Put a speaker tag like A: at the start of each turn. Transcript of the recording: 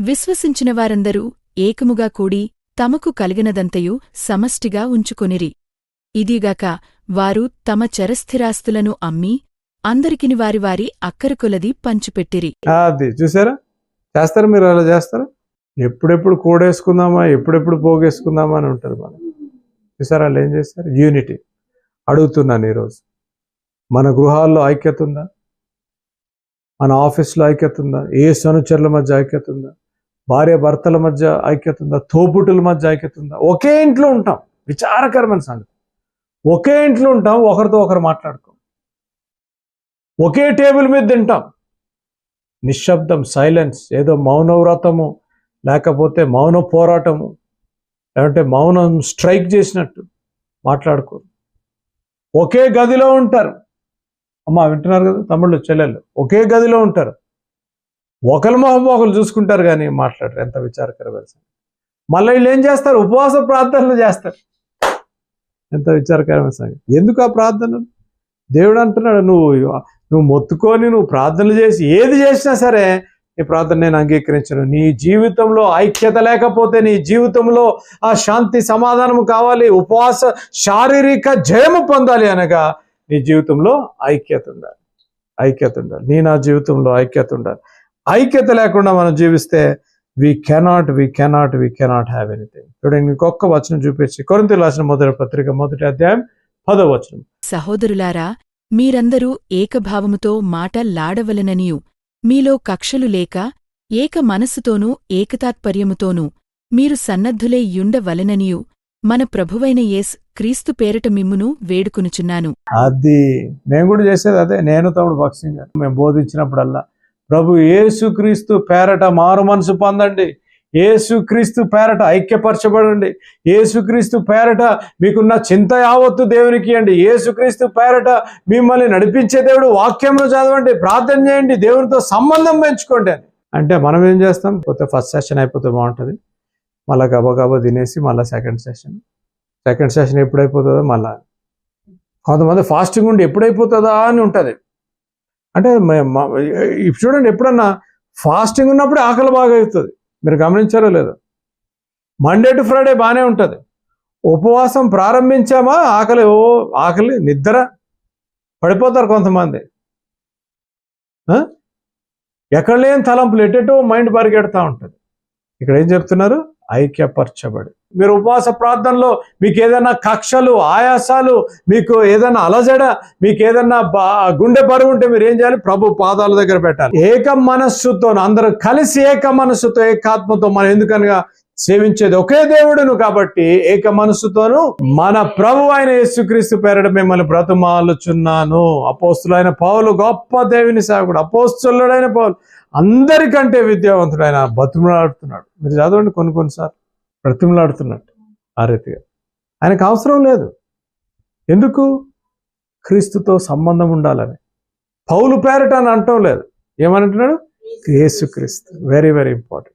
A: విశ్వసించిన వారందరూ ఏకముగా కూడి తమకు కలిగినదంతయు సమష్టిగా ఉంచుకొనిరి. ఇదిగాక వారు తమ చరస్థిరాస్తులను అమ్మి అందరికిని వారి వారి అక్కరకులది పంచిపెట్టిరి.
B: అది చూసారా? చేస్తారా మీరు అలా చేస్తారా? ఎప్పుడెప్పుడు కూడేసుకుందామా ఎప్పుడెప్పుడు పోగేసుకుందామా అని ఉంటారు మనం. చూసారా వాళ్ళు ఏం చేస్తారు? యూనిటీ. అడుగుతున్నాను ఈరోజు. మన గృహాల్లో ఐక్యత ఉందా? మన ఆఫీస్లో ఐక్యత ఉందా? ఏ సనుచరుల మధ్య ఐక్యత ఉందా? భార్య భర్తల మధ్య ఐక్యత ఉందా తోబుట్టుల మధ్య ఐక్యత ఉందా ఒకే ఇంట్లో ఉంటాం. విచారకరమైన సంగతి. ఒకే ఇంట్లో ఉంటాం ఒకరితో ఒకరు మాట్లాడుకోం. ఒకే టేబుల్ మీద తింటాం. నిశ్శబ్దం సైలెన్స్ ఏదో మౌనవ్రతము లేకపోతే మౌన పోరాటము లేదంటే మౌనం స్ట్రైక్ చేసినట్టు మాట్లాడుకోరు. ఒకే గదిలో ఉంటారు. అమ్మా వింటున్నారు కదా తమ్ముళ్ళు చెల్లెళ్ళు. ఒకే గదిలో ఉంటారు. ఒకరి మొహం ఒకరు చూసుకుంటారు కానీ మాట్లాడరు. ఎంత విచారకరమైన సంగతి. మళ్ళీ వీళ్ళు ఏం చేస్తారు? ఉపవాస ప్రార్థనలు చేస్తారు. ఎంత విచారకరమైన సంగతి. ఎందుకు ఆ ప్రార్థనలు? దేవుడు అంటున్నాడు నువ్వు నువ్వు మొత్తుకొని నువ్వు ప్రార్థనలు చేసి ఏది చేసినా సరే నీ ప్రార్థన నేను అంగీకరించను. నీ జీవితంలో ఐక్యత లేకపోతే నీ జీవితంలో ఆ శాంతి సమాధానము కావాలి. ఉపవాస శారీరక జయము పొందాలి అనగా నీ జీవితంలో ఐక్యత ఉండాలి. ఐక్యత ఉండాలి. నీ నా జీవితంలో ఐక్యత ఉండాలి. ఐక్యత లేకుండా మనం జీవిస్తే we cannot we cannot we cannot have anything చూడండి ఇంకొక వచనం చూపించి కొరింత రాసిన మొదటి పత్రిక మొదటి అధ్యాయం పదో వచనం.
A: సహోదరులారా మీరందరూ ఏకభావముతో మాటలాడవలననియు మీలో కక్షలు లేక ఏక మనస్సుతోనూ ఏకతాత్పర్యముతోనూ మీరు సన్నద్ధులై యుండవలెననియు మన ప్రభువైన యేస్ క్రీస్తు పేరట మిమ్మును వేడుకొనుచున్నాను.
B: అది మేము కూడా చేసేది అదే. నేను తమ్ముడు భక్సింగ్ గారు మేము బోధించినప్పుడల్లా ప్రభు ఏసుక్రీస్తు పేరట మారు మనసు పొందండి. ఏసుక్రీస్తు పేరట ఐక్యపరచబడండి. ఏసుక్రీస్తు పేరట మీకున్న చింత యావత్తు దేవునికి అండి. ఏసుక్రీస్తు పేరట మిమ్మల్ని నడిపించే దేవుడు వాక్యంలో చదవండి. ప్రార్థన చేయండి. దేవునితో సంబంధం పెంచుకోండి అని. అంటే మనం ఏం చేస్తాం? పోతే ఫస్ట్ సెషన్ అయిపోతే బాగుంటుంది. మళ్ళీ గబగబా తినేసి మళ్ళీ సెకండ్ సెషన్ సెకండ్ సెషన్ ఎప్పుడైపోతుందో మళ్ళీ. కొంతమంది ఫాస్టింగ్ ఉండి ఎప్పుడైపోతుందా అని ఉంటుంది. అంటే చూడండి ఎప్పుడన్నా ఫాస్టింగ్ ఉన్నప్పుడు ఆకలి బాగా అవుతుంది మీరు గమనించారో లేదో. మండే టు ఫ్రైడే బాగానే ఉంటుంది. ఉపవాసం ప్రారంభించామా? ఆకలి ఓ ఆకలి నిద్ర పడిపోతారు కొంతమంది. ఆ? ఎక్కడ లేని తలంపులు ఎటెటో మైండ్ పరిగెడతా ఉంటుంది. ఇక్కడ ఏం చెప్తున్నారు? ఐక్యపరచబడి. మీరు ఉపవాస ప్రార్థనలో మీకు ఏదైనా కక్షలు ఆయాసాలు మీకు ఏదైనా అలజడ మీకు ఏదైనా బా గుండె బరువు ఉంటే మీరు ఏం చేయాలి? ప్రభు పాదాల దగ్గర పెట్టాలి. ఏక మనస్సుతో అందరూ కలిసి ఏక మనస్సుతో ఏకాత్మతో మనం ఎందుకనగా సేవించేది ఒకే దేవుడును కాబట్టి ఏక మనస్సుతోను మన ప్రభు అయిన యేసుక్రీస్తు పేరట మిమ్మల్ని బ్రతమాలుచున్నాను. అపోస్తులైన పౌలు గొప్ప దేవుని సేవకుడు అపోస్తులుడైన పౌలు అందరికంటే విద్యావంతుడైన బతుములాడుతున్నాడు మీరు చదవండి కొన్ని కొన్నిసార్లు బ్రతిమలాడుతున్నట్టు ఆ రీతిగా. ఆయనకు అవసరం లేదు. ఎందుకు? క్రీస్తుతో సంబంధం ఉండాలని. పౌలు పేరట అని అంటం లేదు. ఏమంటున్నాడు యేసుక్రీస్తు. Very very important